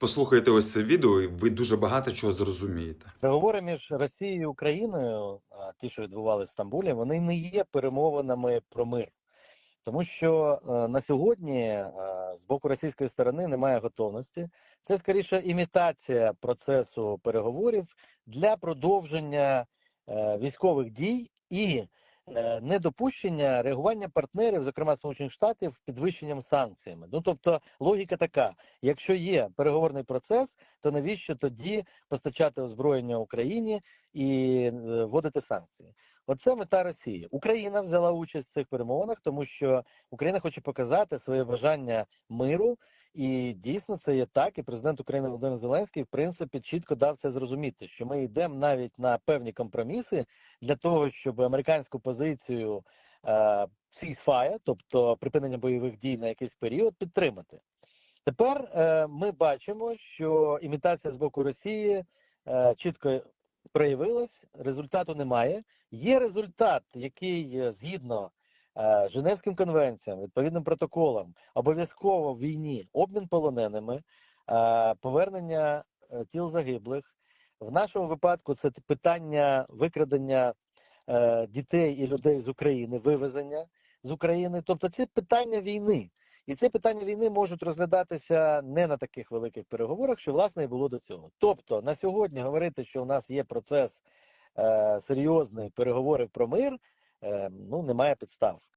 Послухайте ось це відео, і ви дуже багато чого зрозумієте. Переговори між Росією і Україною, ті, що відбувалися в Стамбулі, вони не є перемовинами про мир. Тому що е, на сьогодні е, з боку російської сторони немає готовності. Це скоріше імітація процесу переговорів для продовження е, військових дій і недопущення реагування партнерів, зокрема Сполучених Штатів, підвищенням санкціями. Ну тобто логіка така: якщо є переговорний процес, то навіщо тоді постачати озброєння Україні і е, вводити санкції? Оце мета Росії. Україна взяла участь в цих перемовинах, тому що Україна хоче показати своє бажання миру, і дійсно це є так. І президент України Володимир Зеленський, в принципі, чітко дав це зрозуміти, що ми йдемо навіть на певні компроміси для того, щоб американську позицію е, ceasefire, тобто припинення бойових дій на якийсь період, підтримати. Тепер е, ми бачимо, що імітація з боку Росії чітко проявилась, результату немає. Є результат, який е, згідно е, Женевським конвенціям, відповідним протоколам, обов'язково в війні обмін полоненими, е, повернення тіл загиблих. В нашому випадку це питання викрадення дітей і людей з України, вивезення з України. Тобто це питання війни. І це питання війни можуть розглядатися не на таких великих переговорах, що власне і було до цього. Тобто на сьогодні говорити, що у нас є процес е, серйозний переговорів про мир, е, ну немає підстав.